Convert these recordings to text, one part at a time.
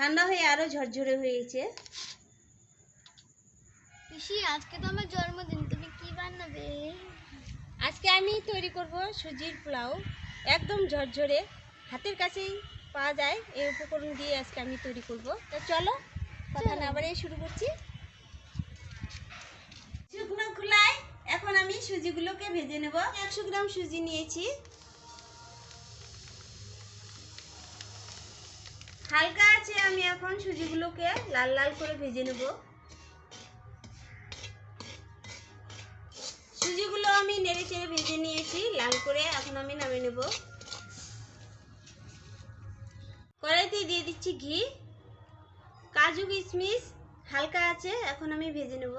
ঠান্ডা হয়ে আরও ঝরঝরে হয়েছে। পিসি আজকে তো আমার জন্মদিন তুমি কি বানাবে? আজকে আমি তৈরি করব সুজির পোলাও একদম ঝরঝরে। হাতের কাছেই পাওয়া যায় এই উপকরণ দিয়ে আজকে আমি তৈরি করব। তো চলো কথা না বাড়িয়ে শুরু করছি। শুকনো খোলায় এখন আমি সুজিগুলোকে ভেজে নেব। একশো গ্রাম সুজি নিয়েছি। হালকা আছে আমি এখন সুজিগুলোকে লাল লাল করে ভেজে নেব। সুজিগুলো আমি নেড়ে চেড়ে ভেজে নিয়েছি, লাল করে এখন আমি নামে নেব। কড়াইতে দিয়ে দিচ্ছি ঘি, কাজু কিশমিশ হালকা আছে, এখন আমি ভেজে নেব।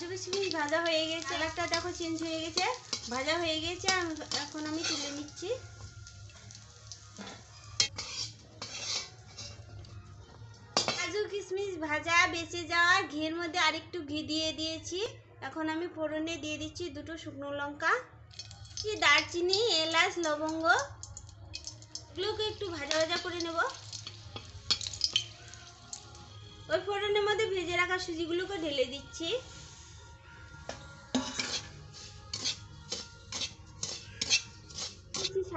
কাজু কিশমিশ ভাজা হয়ে গেছে, কালারটা দেখো চেঞ্জ হয়ে গেছে। ভাজা হয়ে গেছে এখন আমি তুলে নিচ্ছি। কাজু কিশমিশ ভাজা বেঁচে যাওয়া, ঘিয়ের মধ্যে আরেকটু ঘি দিয়ে দিয়েছি। এখন আমি ফোড়নে দিয়ে দিচ্ছি দুটো শুকনো লঙ্কা, কি দারচিনি, এলাচ, লবঙ্গ। এগুলোকে একটু ভাজা ভাজা করে নেব। ওই ফোড়নের মধ্যে ভেজে রাখা সুজিগুলোকে ঢেলে দিচ্ছি।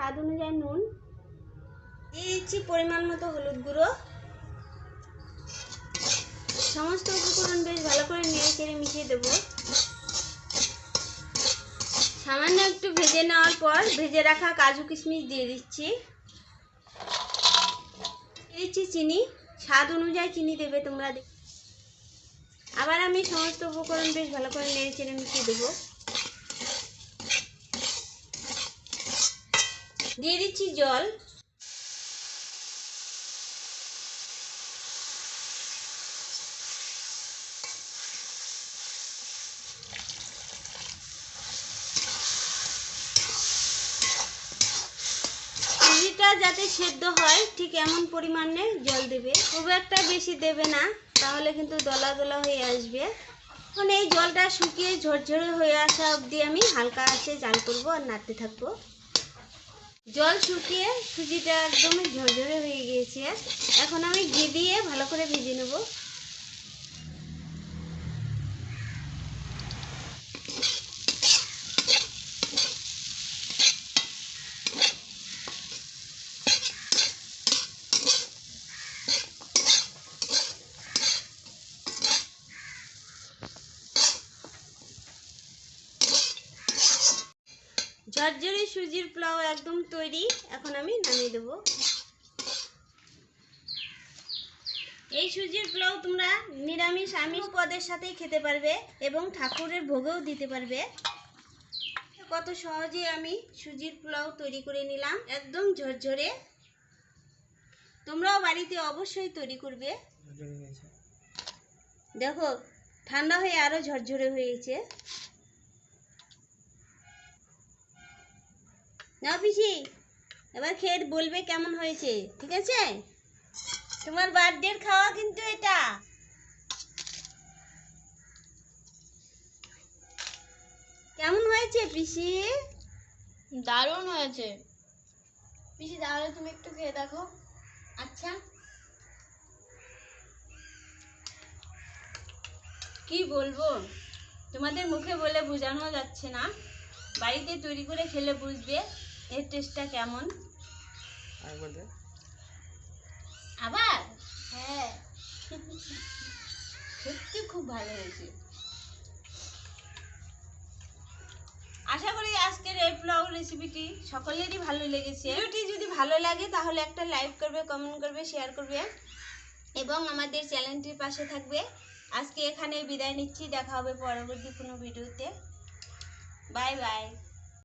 স্বাদ অনুযায়ী নুন। দিয়ে দিচ্ছি পরিমাণ মতো হলুদ গুঁড়ো। সমস্ত উপকরণ বেশ ভালো করে নেড়ে চেড়ে মিশিয়ে দেবো। সামান্য একটু ভেজে নেওয়ার পর ভেজে রাখা কাজু কিশমিশ দিয়ে দিচ্ছি। দিচ্ছি চিনি। স্বাদ অনুযায়ী চিনি দেবে তোমরা আবার আমি সমস্ত উপকরণ বেশ ভালো করে নেড়ে চেড়ে মিশিয়ে দেবো। দিয়ে দিচ্ছি জল। যাতে সেদ্ধ হয়, ঠিক এমন পরিমাণে জল দেবে। খুব একটা বেশি দেবে না, তাহলে কিন্তু দলা দলা হয়ে আসবে। এখন এই জলটা শুকিয়ে ঝরঝরে হয়ে আসা অবধি আমি হালকা আছে জাল করব আর নাড়তে থাকব। জল শুকিয়ে সুজিটা একদমই ঝরঝরে হয়ে গিয়েছে। এখন আমি ঘি দিয়ে ভালো করে ভেজে নেব। ঝরঝরে সুজির পোলাও একদম তৈরি। এখন আমি নামিয়ে দেব। এই সুজির পোলাও তোমরা নিরামিষ আমিষ পদের সাথেই খেতে পারবে এবং ঠাকুরের ভোগেও দিতে পারবে। কত সহজে আমি সুজির পোলাও তৈরি করে নিলাম একদম ঝরঝরে। তোমরাও বাড়িতে অবশ্যই তৈরি করবে। দেখো ঠান্ডা হয়ে আরও ঝরঝরে হয়েছে। নাও পিসি, এবার খেয়ে বলবে কেমন হয়েছে, ঠিক আছে? তোমার বার্থডের খাওয়া কিন্তু এটা। কেমন হয়েছে পিসি? দারুণ হয়েছে। পিসি, তাহলে তুমি একটু খেয়ে দেখো। আচ্ছা। কি বলব? তোমাদের মুখে বলে বোঝানো যাচ্ছে না। বাড়িতে তৈরি করে খেলে বুঝবে। এর টেস্টটা কেমন? আবার? হ্যাঁ। সত্যি খুব ভালো হয়েছে। আশা করি আজকের এই পোলাও রেসিপিটি সকলেরই ভালো লেগেছে। ভিডিওটি যদি ভালো লাগে তাহলে একটা লাইক করবে কমেন্ট করবে শেয়ার করবে। এবং আমাদের চ্যানেলটির পাশে থাকবে। আজকে এখানে বিদায় নিচ্ছি। দেখা হবে পরবর্তী কোনো ভিডিওতে বাই বাই